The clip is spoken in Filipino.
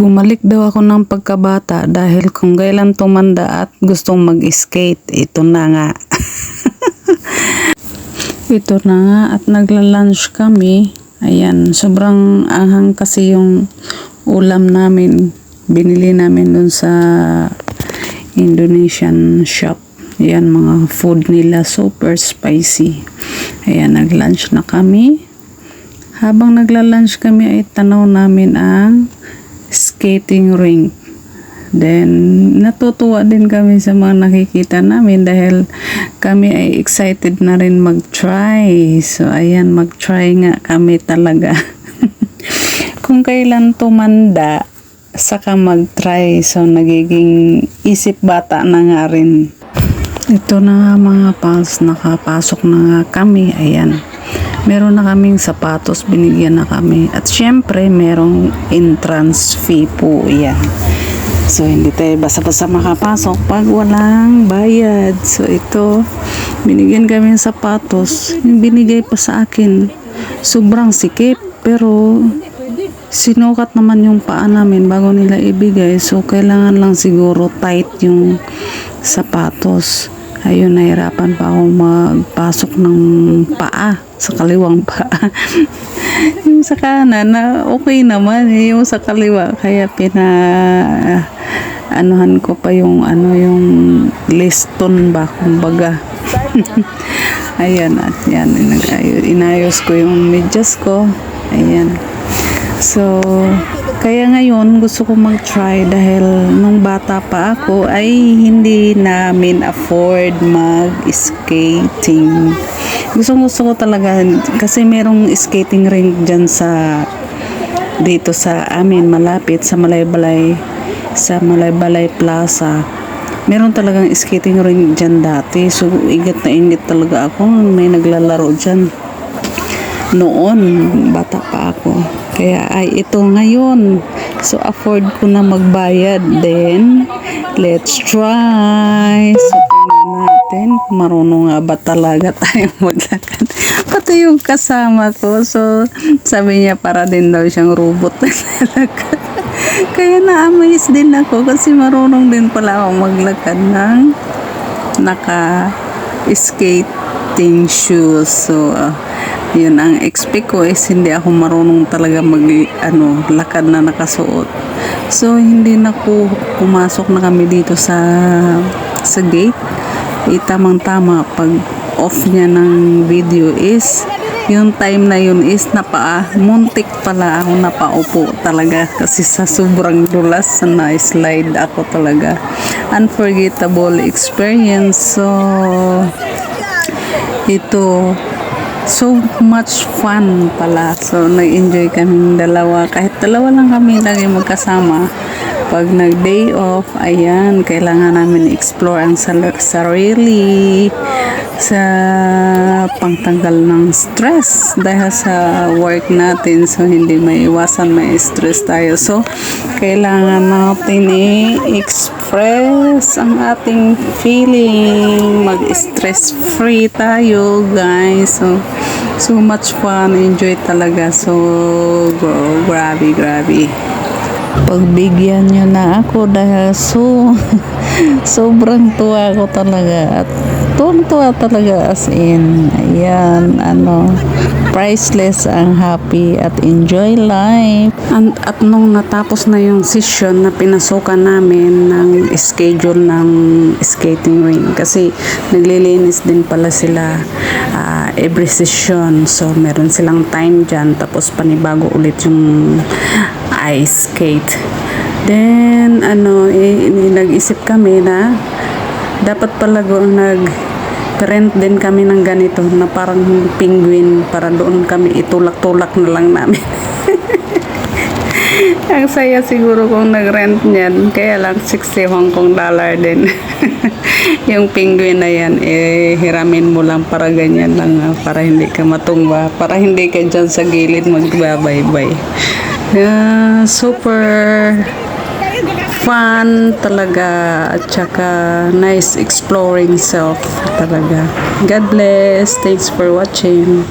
Bumalik daw ako ng pagkabata dahil kung kailan tumanda at gustong mag-skate, ito na nga. ito na nga at nagla-lunch kami. Ayan, sobrang ahang kasi yung ulam namin. Binili namin dun sa Indonesian shop. Ayan, mga food nila super spicy. Ayan, nag-lunch na kami. Habang nagla-lunch kami ay tanaw namin ang skating rink. Then, natutuwa din kami sa mga nakikita namin dahil kami ay excited na rin mag-try. So, ayan, mag-try nga kami talaga. Kung kailan tumanda, saka mag-try. So, nagiging isip bata na nga rin. Ito na mga pals, nakapasok na nga kami. Ayan. Meron na kaming sapatos, binigyan na kami. At syempre, merong entrance fee po. Yan. So, hindi tayo basta-basta makapasok pag walang bayad. So, ito, binigyan kami ng sapatos. Yung binigay pa sa akin, sobrang sikip. Pero, sinukat naman yung paa namin bago nila ibigay. So, kailangan lang siguro tight yung sapatos. Ayun, nahirapan pa ako magpasok ng paa sa kaliwang paa. yung sa kanan, na okay naman. eh, Yung sa kaliwa, kaya pina anuhan ko pa yung ano yung liston ba kumbaga ayan at yan inayos ko yung medyas ko ayan so kaya ngayon gusto ko mag-try dahil nung bata pa ako ay hindi namin afford mag-skating. Gusto gusto ko talaga kasi merong skating rink dyan sa dito sa amin malapit sa Malaybalay sa Malaybalay Plaza. Meron talagang skating rink dyan dati. So, igat na ingat talaga ako. May naglalaro dyan. Noon, bata pa ako. Kaya ay ito ngayon. So afford ko na magbayad. Then, let's try. So tingnan natin marunong nga ba talaga tayo maglakad. Pati yung kasama ko. So sabi niya para din daw siyang robot. Kaya na-amaze din ako kasi marunong din pala ako maglakad ng naka skating shoes. So, uh, yun ang expect ko is hindi ako marunong talaga mag ano lakad na nakasuot. So hindi na ko pumasok na kami dito sa sa gate. E, tamang tama pag off niya ng video is yung time na yun is napa muntik pala ako napaupo talaga kasi sa sobrang dulas na slide ako talaga. Unforgettable experience. So ito so much fun pala. So, nag-enjoy kami dalawa. Kahit dalawa lang kami lagi magkasama. Pag nag-day off, ayan, kailangan namin explore ang sarili sa pangtanggal ng stress dahil sa work natin so hindi may iwasan may stress tayo so kailangan natin i-express ang ating feeling. Mag stress free tayo guys. So so much fun. Enjoy talaga. So go, grabe grabe. Pagbigyan nyo na ako dahil so sobrang tuwa ko talaga at tuwa talaga as in. Ayan ano priceless ang happy at enjoy life. And, at nung natapos na yung session na pinasukan namin ng schedule ng skating ring kasi naglilinis din pala sila uh, every session. So meron silang time dyan tapos panibago ulit yung ice skate then ano eh, nag-isip kami na dapat pala nag rent din kami ng ganito na parang penguin para doon kami itulak-tulak na lang namin. Ang saya siguro kung nag-rent niyan. Kaya lang 60 Hong Kong dollar din. Yung penguin na yan eh hiramin mo lang para ganyan lang ah, para hindi ka matungwa para hindi ka dyan sa gilid magbabaybay. Yeah, super fun talaga at saka nice exploring self talaga. God bless. Thanks for watching.